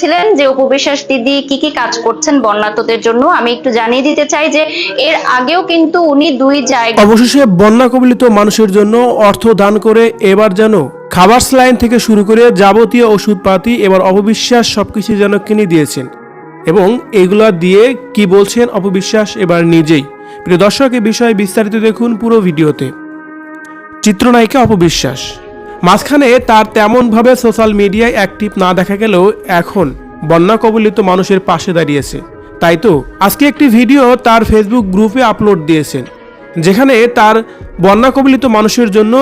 ছিলেন যে উপবিশ্বাস দিদি কি কি কাজ করছেন বন্যাতদের জন্য? আমি একটু জানিয়ে দিতে চাই যে, এর আগেও কিন্তু উনি দুই জায়গা অবশেষে বন্যা কবলিত মানুষের জন্য অর্থ দান করে এবার যেন খাবার স্লাইন থেকে শুরু করে যাবতীয় ওষুধপাতি, এবার অপবিশ্বাস সবকিছু যেন কিনে দিয়েছেন। এবং এগুলো দিয়ে কি বলছেন অপবিশ্বাস এবার নিজেই? প্রিয় দর্শক, এ বিষয়ে বিস্তারিত দেখুন পুরো ভিডিওতে। চিত্রনায়িকা অপবিশ্বাস মাঝখানে তার তেমনভাবে সোশ্যাল মিডিয়ায় অ্যাক্টিভ না দেখা গেলেও এখন বন্যা কবলিত মানুষের পাশে দাঁড়িয়েছে। তাই তো, আজকে একটি ভিডিও তার ফেসবুক গ্রুপে আপলোড দিয়েছেন, যেখানে তার বন্যা কবলিত মানুষের জন্য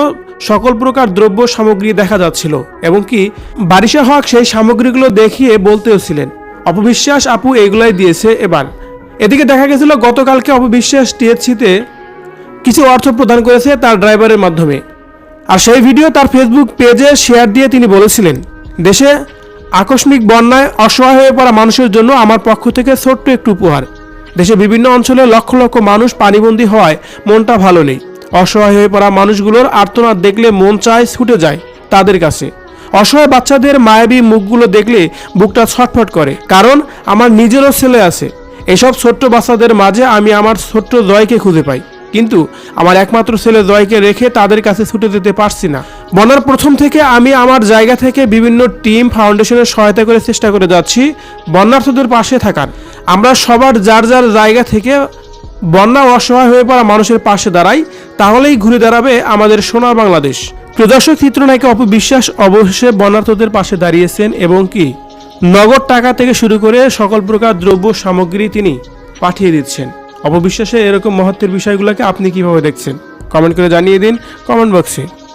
সকল প্রকার দ্রব্য সামগ্রী দেখা যাচ্ছিল এবং কি বারিশা হক সেই সামগ্রীগুলো দেখিয়ে বলতেও ছিলেন, অপবিশ্বাস আপু এগুলাই দিয়েছে এবার। এদিকে দেখা গেছিল গতকালকে অপবিশ্বাস টিএসসিতে কিছু অর্থ প্রদান করেছে তার ড্রাইভারের মাধ্যমে। আর সেই ভিডিও তার ফেসবুক পেজে শেয়ার দিয়ে তিনি বলেছিলেন, দেশে আকস্মিক বন্যায় অসহায় হয়ে পড়া মানুষের জন্য আমার পক্ষ থেকে ছোট্ট একটু উপহার। দেশে বিভিন্ন অঞ্চলে লক্ষ লক্ষ মানুষ পানিবন্দী হওয়ায় মনটা ভালো নেই। অসহায় হয়ে পড়া মানুষগুলোর আর্তনাদ দেখলে মন চায় ছুটে যায় তাদের কাছে। অসহায় বাচ্চাদের মায়াবী মুখগুলো দেখলে বুকটা ছটফট করে, কারণ আমার নিজেরও ছেলে আছে। এসব ছোট্ট বাচ্চাদের মাঝে আমি আমার ছোট্ট জয়কে খুঁজে পাই। কিন্তু আমার একমাত্র ছেলে জয়কে রেখে তাদের কাছে ছুটে যেতে পারছি না। বন্যার প্রথম থেকে আমি আমার জায়গা থেকে বিভিন্ন টিম ফাউন্ডেশনের সহায়তা করে চেষ্টা করে যাচ্ছি, বন্যার্থদের পাশে থাকার। আমরা সবার যার যার জায়গা থেকে বন্যা অসহায় হয়ে পড়া মানুষের পাশে দাঁড়াই, তাহলেই ঘুরে দাঁড়াবে আমাদের সোনার বাংলাদেশ। প্রদর্শক চিত্রনায়িকা অপবিশ্বাস অবশেষে বন্যার্থদের পাশে দাঁড়িয়েছেন এবং কি? নগদ টাকা থেকে শুরু করে সকল প্রকার দ্রব্য সামগ্রী তিনি পাঠিয়ে দিচ্ছেন। অপবিশ্বাসে এরকম মহত্বের বিষয়গুলোকে আপনি কীভাবে দেখছেন? কমেন্ট করে জানিয়ে দিন কমেন্ট বক্সে।